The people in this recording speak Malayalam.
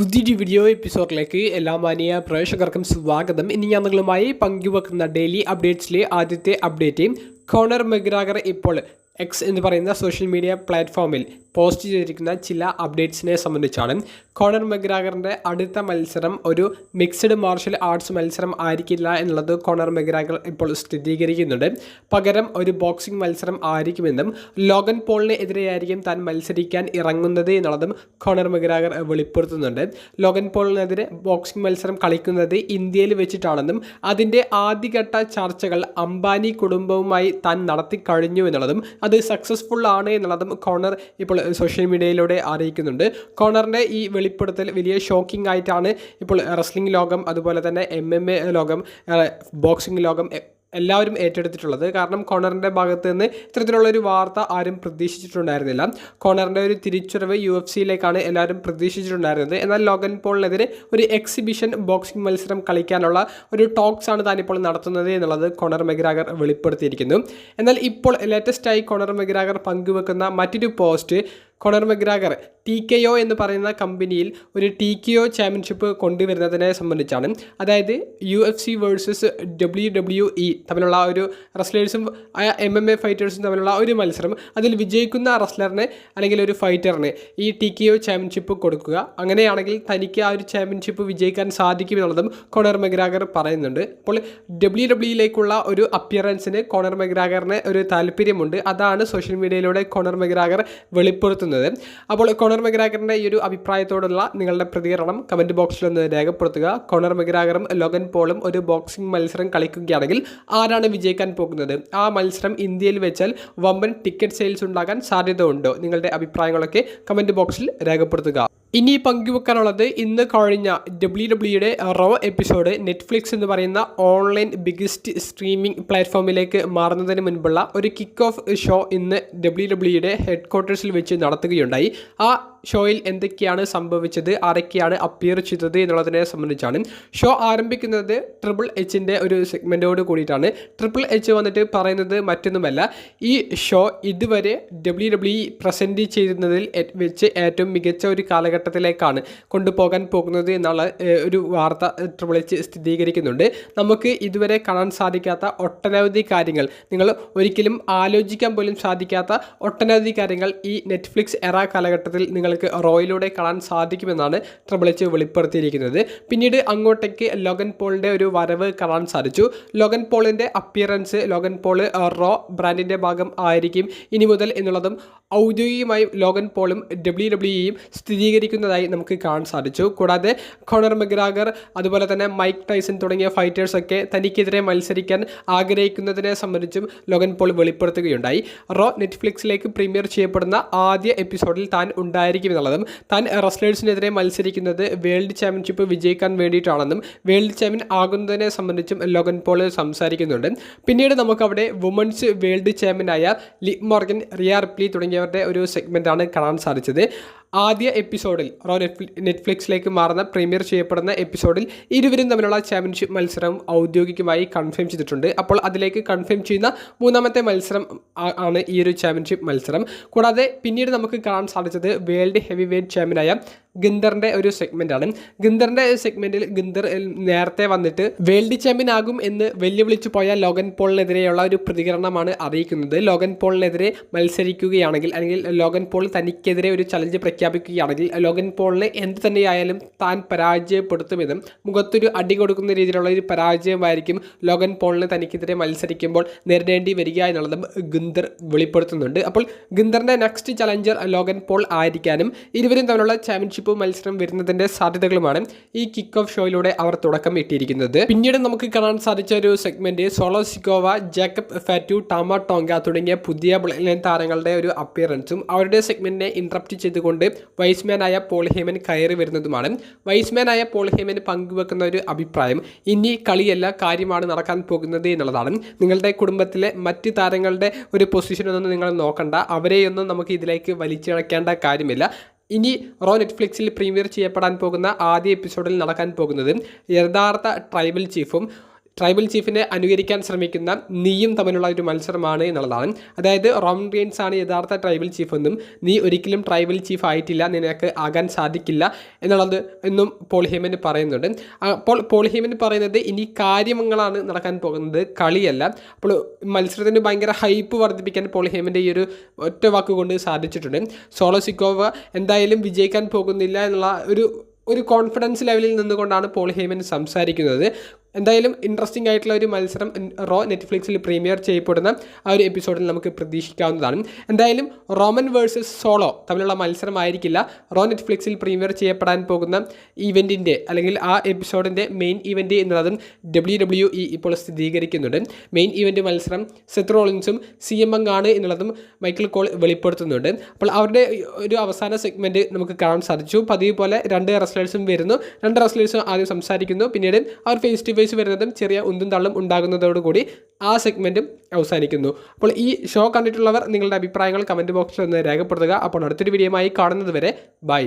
പുതിയൊരു വീഡിയോ എപ്പിസോഡിലേക്ക് എല്ലാ മാനിയ പ്രേക്ഷകർക്കും സ്വാഗതം. ഇനി ഞാൻ നിങ്ങളുമായി പങ്കുവെക്കുന്ന ഡെയിലി അപ്ഡേറ്റ്സിലെ ആദ്യത്തെ അപ്ഡേറ്റ് കോണർ മെഗ്രാഗർ ഇപ്പോൾ എക്സ് എന്ന് പറയുന്ന സോഷ്യൽ മീഡിയ പ്ലാറ്റ്ഫോമിൽ പോസ്റ്റ് ചെയ്തിരിക്കുന്ന ചില അപ്ഡേറ്റ്സിനെ സംബന്ധിച്ചാണ് കോണർ മെഗ്രാഗറിന്റെ അടുത്ത മത്സരം ഒരു മിക്സഡ് മാർഷൽ ആർട്സ് മത്സരം ആയിരിക്കില്ല എന്നുള്ളത് കോണർ മെഗ്രാഗർ ഇപ്പോൾ സ്ഥിരീകരിക്കുന്നുണ്ട്. പകരം ഒരു ബോക്സിംഗ് മത്സരം ആയിരിക്കുമെന്നും ലോഗൻ പോളിന് എതിരെയായിരിക്കും താൻ മത്സരിക്കാൻ ഇറങ്ങുന്നത് എന്നുള്ളതും കോണർ മെഗ്രാഗർ വെളിപ്പെടുത്തുന്നുണ്ട്. ലോഗൻ പോളിനെതിരെ ബോക്സിംഗ് മത്സരം കളിക്കുന്നത് ഇന്ത്യയിൽ വെച്ചിട്ടാണെന്നും അതിന്റെ ആദ്യഘട്ട ചർച്ചകൾ അംബാനി കുടുംബവുമായി താൻ നടത്തി കഴിഞ്ഞു എന്നുള്ളതും അത് സക്സസ്ഫുൾ ആണ് എന്നുള്ളതും കോണർ ഇപ്പോൾ സോഷ്യൽ മീഡിയയിലൂടെ അറിയിക്കുന്നുണ്ട്. കോണറിന്റെ ഈ വെളിപ്പെടുത്തൽ വലിയ ഷോക്കിംഗ് ആയിട്ടാണ് ഇപ്പോൾ റെസ്ലിംഗ് ലോകം അതുപോലെ തന്നെ എം എം എ ലോകം ബോക്സിംഗ് ലോകം എല്ലാവരും ഏറ്റെടുത്തിട്ടുള്ളത്. കാരണം കോണറിന്റെ ഭാഗത്ത് നിന്ന് ഇത്തരത്തിലുള്ള ഒരു വാർത്ത ആരും പ്രതീക്ഷിച്ചിട്ടുണ്ടായിരുന്നില്ല. കോണറിന്റെ ഒരു തിരിച്ചുറവ് യു എഫ് സിയിലേക്കാണ് എല്ലാവരും പ്രതീക്ഷിച്ചിട്ടുണ്ടായിരുന്നത്. എന്നാൽ ലോഗൻ പോളിനെതിരെ ഒരു എക്സിബിഷൻ ബോക്സിംഗ് മത്സരം കളിക്കാനുള്ള ഒരു ടോക്സ് ആണ് താനിപ്പോൾ നടത്തുന്നത് എന്നുള്ളത് കോണർ മെഗ്രാഗർ വെളിപ്പെടുത്തിയിരിക്കുന്നു. എന്നാൽ ഇപ്പോൾ ലേറ്റസ്റ്റായി കോണർ മെഗ്രാഗർ പങ്കുവെക്കുന്ന മറ്റൊരു post Conor McGregor T K O എന്ന് പറയുന്ന കമ്പനിയിൽ ഒരു ടി കെ ഒ ചാമ്പ്യൻഷിപ്പ് കൊണ്ടുവരുന്നതിനെ സംബന്ധിച്ചാണ്. അതായത് U F C versus W W E തമ്മിലുള്ള ഒരു റെസ്ലേഴ്സും എം എം എ ഫൈറ്റേഴ്സും തമ്മിലുള്ള ഒരു മത്സരം. അതിൽ വിജയിക്കുന്ന റെസ്ലറിന് അല്ലെങ്കിൽ ഒരു ഫൈറ്ററിന് ഈ ടി കെ ഒ ചാമ്പ്യൻഷിപ്പ് കൊടുക്കുക. അങ്ങനെയാണെങ്കിൽ തനിക്ക് ആ ഒരു ചാമ്പ്യൻഷിപ്പ് വിജയിക്കാൻ സാധിക്കും സാധിക്കുമെന്നുള്ളതും കോണർ മെഗ്രാഗർ പറയുന്നുണ്ട്. അപ്പോൾ ഡബ്ല്യു ഡബ്ല്യുയിലേക്കുള്ള ഒരു അപ്പിയറൻസിന് കോണർ മെഗ്രാഗറിന് ഒരു താല്പര്യമുണ്ട്. അതാണ് സോഷ്യൽ മീഡിയയിലൂടെ കോണർ മെഗ്രാഗർ വെളിപ്പെടുത്തുന്നത്. അപ്പോൾ കോണർ മെഗ്രാഗറിന്റെ ഈ ഒരു അഭിപ്രായത്തോടുള്ള നിങ്ങളുടെ പ്രതികരണം കമന്റ് ബോക്സിൽ ഒന്ന് രേഖപ്പെടുത്തുക. കോണർ മെഗ്രാഗറും ലോഗൻ പോളും ഒരു ബോക്സിംഗ് മത്സരം കളിക്കുകയാണെങ്കിൽ ആരാണ് വിജയിക്കാൻ പോകുന്നത്? ആ മത്സരം ഇന്ത്യയിൽ വെച്ചാൽ വമ്പൻ ടിക്കറ്റ് സെയിൽസ് ഉണ്ടാകാൻ സാധ്യത ഉണ്ടോ നിങ്ങളുടെ അഭിപ്രായങ്ങളൊക്കെ കമന്റ് ബോക്സിൽ രേഖപ്പെടുത്തുക. ഇനി പങ്കുവെക്കാനുള്ളത് ഇന്ന് കഴിഞ്ഞ ഡബ്ല്യു ഡബ്ല്യുയുടെ റോ എപ്പിസോഡ് നെറ്റ്ഫ്ലിക്സ് എന്ന് പറയുന്ന ഓൺലൈൻ ബിഗസ്റ്റ് സ്ട്രീമിംഗ് പ്ലാറ്റ്ഫോമിലേക്ക് മാറുന്നതിന് മുൻപുള്ള ഒരു കിക്ക് ഓഫ് ഷോ ഇന്ന് ഡബ്ല്യു ഡബ്ല്യുയുടെ ഹെഡ് ക്വാർട്ടേഴ്സിൽ വെച്ച് നടത്തുകയുണ്ടായി. ആ ഷോയിൽ എന്തൊക്കെയാണ് സംഭവിച്ചത് ആരൊക്കെയാണ് അപ്പിയർ ചെയ്തത് എന്നുള്ളതിനെ സംബന്ധിച്ചാണ്. ഷോ ആരംഭിക്കുന്നത് ട്രിപ്പിൾ എച്ചിന്റെ ഒരു സെഗ്മെന്റോട് കൂടിയിട്ടാണ്. ട്രിപ്പിൾ എച്ച് വന്നിട്ട് പറയുന്നത് മറ്റൊന്നുമല്ല. ഈ ഷോ ഇതുവരെ ഡബ്ല്യു ഡബ്ല്യു പ്രസന്റ് ചെയ്യുന്നതിൽ വെച്ച് ഏറ്റവും മികച്ച ഒരു കാലഘട്ടത്തിലേക്കാണ് കൊണ്ടുപോകാൻ പോകുന്നത് എന്നുള്ള ഒരു വാർത്ത ട്രിപ്പിൾ എച്ച് സ്ഥിരീകരിക്കുന്നുണ്ട്. നമുക്ക് ഇതുവരെ കാണാൻ സാധിക്കാത്ത ഒട്ടനവധി കാര്യങ്ങൾ നിങ്ങൾ ഒരിക്കലും ആലോചിക്കാൻ പോലും സാധിക്കാത്ത ഒട്ടനവധി കാര്യങ്ങൾ ഈ നെറ്റ്ഫ്ലിക്സ് എറ കാലഘട്ടത്തിൽ നിങ്ങൾക്ക് റോയിലൂടെ കാണാൻ സാധിക്കുമെന്നാണ് ട്രിപ്പിൾ എച്ച് വെളിപ്പെടുത്തിയിരിക്കുന്നത്. പിന്നീട് അങ്ങോട്ടേക്ക് ലോഗൻ പോളിന്റെ ഒരു വരവ് കാണാൻ സാധിച്ചു. ലോഗൻ പോളിന്റെ അപ്പിയറൻസ് ലോഗൻ പോൾ റോ ബ്രാൻഡിന്റെ ഭാഗം ആയിരിക്കും ഇനി മുതൽ എന്നുള്ളതും ഔദ്യോഗികമായി ലോഗൻ പോളും ഡബ്ല്യു ഡബ്ല്യുയും സ്ഥിരീകരിക്കുന്നതായി നമുക്ക് കാണാൻ സാധിച്ചു. കൂടാതെ കോണർ മെഗ്രാഗർ അതുപോലെ തന്നെ മൈക്ക് ടൈസൺ തുടങ്ങിയ ഫൈറ്റേഴ്സൊക്കെ തനിക്കെതിരെ മത്സരിക്കാൻ ആഗ്രഹിക്കുന്നതിനെ സംബന്ധിച്ചും ലോഗൻ പോൾ വെളിപ്പെടുത്തുകയുണ്ടായി. റോ നെറ്റ്ഫ്ലിക്സിലേക്ക് പ്രീമിയർ ചെയ്യപ്പെടുന്ന ആദ്യ എപ്പിസോഡിൽ താൻ ഉണ്ടായിരിക്കും എന്നുള്ളതും താൻ റെസ്ലേഴ്സിനെതിരെ മത്സരിക്കുന്നത് വേൾഡ് ചാമ്പ്യൻഷിപ്പ് വിജയിക്കാൻ വേണ്ടിയിട്ടാണെന്നും വേൾഡ് ചാമ്പ്യൻ ആകുന്നതിനെ സംബന്ധിച്ചും ലോഗൻ പോൾ സംസാരിക്കുന്നുണ്ട്. പിന്നീട് നമുക്കവിടെ വുമൻസ് വേൾഡ് ചാമ്പ്യനായ ലി മോർഗൻ റിയ റിപ്ലി തുടങ്ങിയവരുടെ ഒരു സെഗ്മെന്റാണ് കാണാൻ സാധിച്ചത്. ആദ്യ എപ്പിസോഡിൽ റോ നെറ്റ്ഫ്ലി നെറ്റ്ഫ്ലിക്സിലേക്ക് മാറുന്ന പ്രീമിയർ ചെയ്യപ്പെടുന്ന എപ്പിസോഡിൽ ഇരുവരും തമ്മിലുള്ള ചാമ്പ്യൻഷിപ്പ് മത്സരം ഔദ്യോഗികമായി കൺഫേം ചെയ്തിട്ടുണ്ട്. അപ്പോൾ അതിലേക്ക് കൺഫേം ചെയ്യുന്ന മൂന്നാമത്തെ മത്സരം ആണ് ഈ ഒരു ചാമ്പ്യൻഷിപ്പ് മത്സരം. കൂടാതെ പിന്നീട് നമുക്ക് കാണാൻ സാധിച്ചത് വേൾഡ് ഹെവി വെയ്റ്റ് ചാമ്പ്യനായ ഗിന്ദറിന്റെ ഒരു സെഗ്മെന്റാണ് ഗിന്ദറിന്റെ സെഗ്മെന്റിൽ ഗിന്ദർ നേരത്തെ വന്നിട്ട് വേൾഡ് ചാമ്പ്യൻ ആകും എന്ന് വെല്ലുവിളിച്ചു പോയ ലോഗൻ പോളിനെതിരെയുള്ള ഒരു പ്രതികരണമാണ് അറിയിക്കുന്നത്. ലോഗൻ പോളിനെതിരെ മത്സരിക്കുകയാണെങ്കിൽ അല്ലെങ്കിൽ ലോഗൻ പോൾ തനിക്കെതിരെ ഒരു ചലഞ്ച് പ്രഖ്യാപിക്കുകയാണെങ്കിൽ ലോഗൻ പോളിനെ എന്ത് തന്നെയായാലും താൻ പരാജയപ്പെടുത്തുമെന്നും മുഖത്തൊരു അടി കൊടുക്കുന്ന രീതിയിലുള്ള ഒരു പരാജയമായിരിക്കും ലോഗൻ പോളിന് തനിക്കെതിരെ മത്സരിക്കുമ്പോൾ നേരിടേണ്ടി വരിക എന്നുള്ളതും ഗിന്ദർ വെളിപ്പെടുത്തുന്നുണ്ട്. അപ്പോൾ ഗിന്ദറിന്റെ നെക്സ്റ്റ് ചലഞ്ചർ ലോഗൻ പോൾ ആയിരിക്കാനും ഇരുവരും തമ്മിലുള്ള ചാമ്പ്യൻഷിപ്പ് മത്സരം വരുന്നതിന്റെ സാധ്യതകളുമാണ് ഈ കിക്ക് ഓഫ് ഷോയിലൂടെ അവർ തുടക്കം ഇട്ടിരിക്കുന്നത്. പിന്നീട് നമുക്ക് കാണാൻ സാധിച്ച ഒരു segment Solo Sikoa Jacob Fatu Tama Tonga തുടങ്ങിയ പുതിയ ബ്ലഡ് ലൈൻ താരങ്ങളുടെ ഒരു അപ്പിയറൻസും അവരുടെ സെഗ്മെന്റിനെ ഇന്ററപ്റ്റ് ചെയ്തുകൊണ്ട് വൈസ്മാനായ പോൾഹേമൻ കയറി വരുന്നതുമാണ്. വൈസ്മാനായ പോൾഹേമൻ പങ്കുവെക്കുന്ന ഒരു അഭിപ്രായം ഇനി കളിയല്ല കാര്യമാണ് നടക്കാൻ പോകുന്നത് എന്നുള്ളതാണ്. നിങ്ങളുടെ കുടുംബത്തിലെ മറ്റ് താരങ്ങളുടെ ഒരു പൊസിഷനൊന്നും നിങ്ങൾ നോക്കണ്ട. അവരെയൊന്നും നമുക്ക് ഇതിലേക്ക് വലിച്ചിഴക്കേണ്ട കാര്യമില്ല. ഇനി റോ നെറ്റ്ഫ്ലിക്സിൽ പ്രീമിയർ ചെയ്യപ്പെടാൻ പോകുന്ന ആദ്യ എപ്പിസോഡിൽ നടക്കാൻ പോകുന്നത് യഥാർത്ഥ ട്രൈബൽ ചീഫും ട്രൈബൽ ചീഫിനെ അനുകരിക്കാൻ ശ്രമിക്കുന്ന നീയും തമ്മിലുള്ള ഒരു മത്സരമാണ് എന്നുള്ളതാണ് അതായത് റോമൻ റീൻസ് ആണ് യഥാർത്ഥ ട്രൈബൽ ചീഫ് എന്നും നീ ഒരിക്കലും ട്രൈബൽ ചീഫ് ആയിട്ടില്ല നിനക്ക് ആകാൻ സാധിക്കില്ല എന്നുള്ളത് എന്നും പോളിഹേമൻ പറയുന്നുണ്ട്. അപ്പോൾ പോളിഹേമൻ ഹേമൻ പറയുന്നത് ഇനി കാര്യങ്ങളാണ് നടക്കാൻ പോകുന്നത് കളിയല്ല. അപ്പോൾ മത്സരത്തിന് ഭയങ്കര ഹൈപ്പ് വർദ്ധിപ്പിക്കാൻ പോളിഹേമന്റെ ഈ ഒരു ഒറ്റ വാക്കുകൊണ്ട് സാധിച്ചിട്ടുണ്ട്. സോളോ സിക്കോവ എന്തായാലും വിജയിക്കാൻ പോകുന്നില്ല എന്നുള്ള ഒരു ഒരു കോൺഫിഡൻസ് ലെവലിൽ നിന്നുകൊണ്ടാണ് പോൾ ഹേമൻ സംസാരിക്കുന്നത്. എന്തായാലും ഇൻട്രസ്റ്റിംഗ് ആയിട്ടുള്ള ഒരു മത്സരം റോ നെറ്റ്ഫ്ലിക്സിൽ പ്രീമിയർ ചെയ്യപ്പെടുന്ന ആ ഒരു എപ്പിസോഡിൽ നമുക്ക് പ്രതീക്ഷിക്കാവുന്നതാണ്. എന്തായാലും റോമൻ വേഴ്സസ് സോളോ തമ്മിലുള്ള മത്സരമായിരിക്കില്ല. റോ നെറ്റ്ഫ്ലിക്സിൽ പ്രീമിയർ ചെയ്യപ്പെടാൻ പോകുന്ന ഈവന്റിന്റെ അല്ലെങ്കിൽ ആ എപ്പിസോഡിന്റെ മെയിൻ ഇവന്റ് എന്നുള്ളതും ഡബ്ല്യു ഡബ്ല്യു ഇ ഇപ്പോൾ സ്ഥിരീകരിക്കുന്നുണ്ട്. മെയിൻ ഇവന്റ് മത്സരം സെത്രോളിൻസും സി എം എങ് ആണ് എന്നുള്ളതും മൈക്കിൾ കോൾ വെളിപ്പെടുത്തുന്നുണ്ട്. അപ്പോൾ അവരുടെ ഒരു അവസാന സെഗ്മെന്റ് നമുക്ക് കാണാൻ സാധിച്ചു. പതിവ് പോലെ രണ്ട് റെസ്ലേഴ്സും വരുന്നു. രണ്ട് റെസ്ലേഴ്സും ആദ്യം സംസാരിക്കുന്നു. പിന്നീട് അവർ ഫേസ് ടു ഫേസ് വരുന്നതും ചെറിയ ഉന്തും തള്ളും ഉണ്ടാകുന്നതോടുകൂടി ആ സെഗ്മെന്റും അവസാനിക്കുന്നു. അപ്പോൾ ഈ ഷോ കണ്ടിട്ടുള്ളവർ നിങ്ങളുടെ അഭിപ്രായങ്ങൾ കമന്റ് ബോക്സിൽ ഒന്ന് രേഖപ്പെടുത്തുക. അപ്പോൾ അടുത്തൊരു വീഡിയോയുമായി കാണുന്നത് വരെ ബൈ